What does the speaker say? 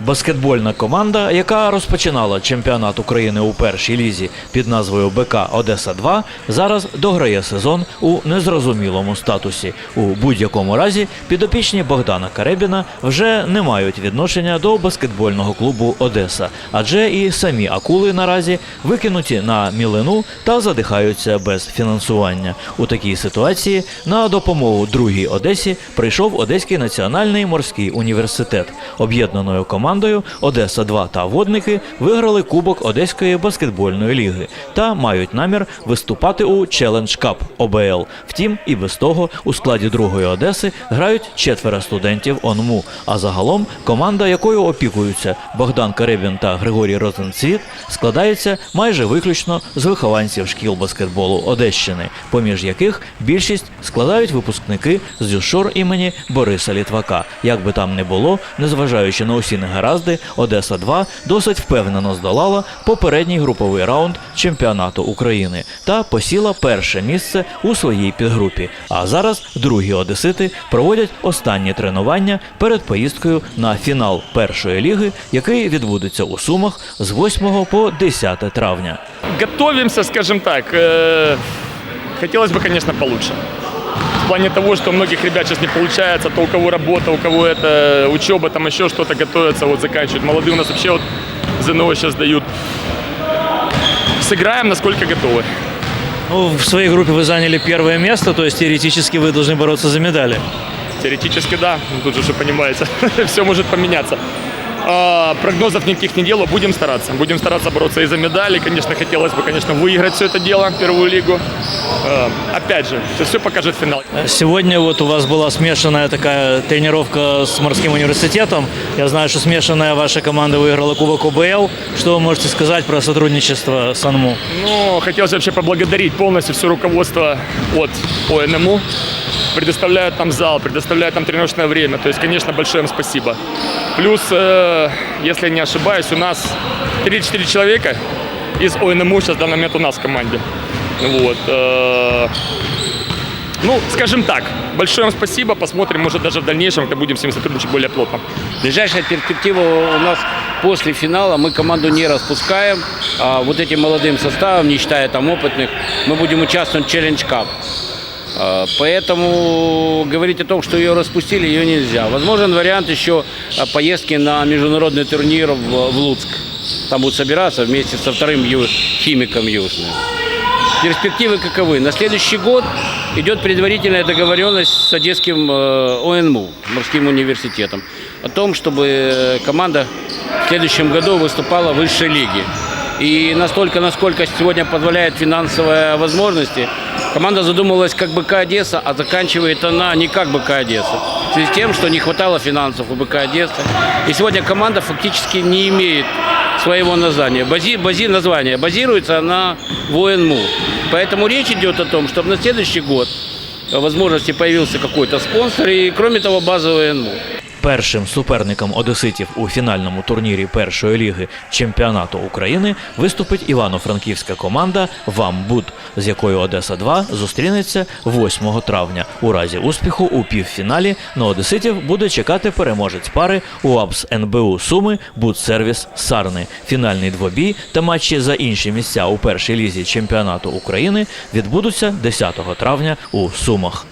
Баскетбольна команда, яка розпочинала чемпіонат України у першій лізі під назвою БК Одеса 2 зараз дограє сезон у незрозумілому статусі. У будь-якому разі підопічні Богдана Каребіна вже не мають відношення до баскетбольного клубу Одеса, адже і самі акули наразі викинуті на мілину та задихаються без фінансування. У такій ситуації на допомогу другій Одесі прийшов Одеський національний морський університет. Об'єднаною командою Одеса 2 та водники виграли Кубок Одеської баскетбольної ліги та мають намір виступати у Challenge Cup ОБЛ. Втім, і без того у складі другої Одеси грають четверо студентів ОНМУ. А загалом команда, якою опікуються Богдан Каребін та Григорій Розенцвіт, складається майже виключно з вихованців шкіл баскетболу Одещини, поміж яких більшість складають випускники з ЮШОР імені Бориса Літвака. Як би там не було, незважаючи на усі негаразди, Одеса 2 досить впевнено здолала попередній груповий раунд чемпіонату України та посіла перше місце у своїй підгрупі. А зараз другі одесити проводять останні тренування перед поїздкою на фінал першої ліги, який відбудеться у Сумах з 8 по 10 травня. Готовимся, скажем так. э, Хотелось бы, конечно, получше. В плане того, что у многих ребят сейчас не получается, то у кого работа, у кого это учеба, там еще что-то готовятся, вот заканчивают. Молодые у нас вообще вот ЗНО сейчас дают. Сыграем, насколько готовы. Ну, в своей группе вы заняли первое место, то есть теоретически вы должны бороться за медали. Теоретически да, Ну, тут же, что понимаете, все может поменяться. А, прогнозов никаких не делаю, будем стараться. Будем стараться бороться и за медали. Конечно, хотелось бы, конечно, выиграть все это дело, первую лигу. А, опять же, все покажет финал. Сегодня вот у вас была смешанная такая тренировка с морским университетом. Я знаю, что смешанная ваша команда выиграла Кубок ОБЛ. Что вы можете сказать про сотрудничество с АНМУ? Ну, хотелось вообще поблагодарить полностью все руководство от ОНМУ. Предоставляют нам зал, предоставляют нам тренировочное время. То есть, конечно, большое им спасибо. Плюс, э, если я не ошибаюсь, у нас 3-4 человека из ОНМУ сейчас в данный момент у нас в команде. Вот. э, ну, скажем так, большое им спасибо. Посмотрим, может, даже в дальнейшем, когда будем с ними сотрудничать более плотно. Ближайшая перспектива у нас после финала. Мы команду не распускаем. А вот этим молодым составом, не считая там опытных, мы будем участвовать в Challenge Cup. А, Поэтому говорить о том, что ее распустили, ее нельзя. Возможен вариант еще а, поездки на международный турнир в, Луцк. Там будут собираться вместе со вторым химиком Южным. Перспективы каковы? На следующий год идет предварительная договоренность с Одесским э, ОНМУ, морским университетом, о том, чтобы команда в следующем году выступала в высшей лиге. И настолько, насколько сегодня позволяет финансовые возможности, команда задумывалась как БК Одесса, а заканчивает она не как БК Одесса. В связи с тем, что не хватало финансов у БК Одесса. И сегодня команда фактически не имеет своего названия. Бази, бази, название. Базируется она в ОНМУ. Поэтому речь идет о том, чтобы на следующий год возможности появился какой-то спонсор и, кроме того, базовый ОНМУ. Першим суперником одеситів у фінальному турнірі першої ліги чемпіонату України виступить івано-франківська команда Вамбуд, з якою Одеса 2 зустрінеться 8 травня. У разі успіху у півфіналі на одеситів буде чекати переможець пари УАБС НБУ Суми Будсервіс Сарни. Фінальний двобій та матчі за інші місця у першій лізі чемпіонату України відбудуться 10 травня у Сумах.